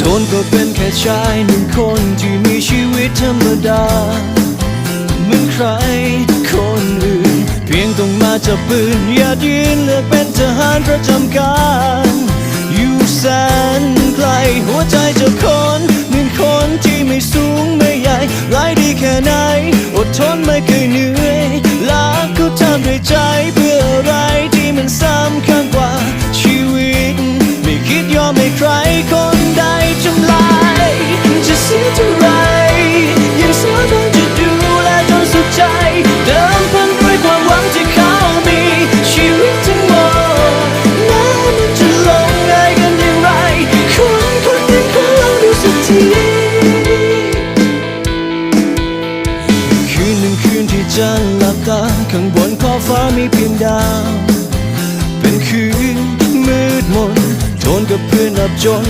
ทนก็เป็นแค่ชายหนึ่งคนที่มีชีวิตธรรมดา เหมือนใครคนอื่น เพียงต้องมาจับปืน อย่ายืนเลือกเป็นทหารประจำการ อยู่แสนไกลหัวใจจะคนหนึ่งคนที่ไม่สูงไม่ใหญ่ร้ายดีแค่ไหน อดทนไม่เคยเหนื่อย ข้างบนขอบฟ้ามีเพียงดาว เป็นคืนมืดมน โจนกับเพื่อนอับจน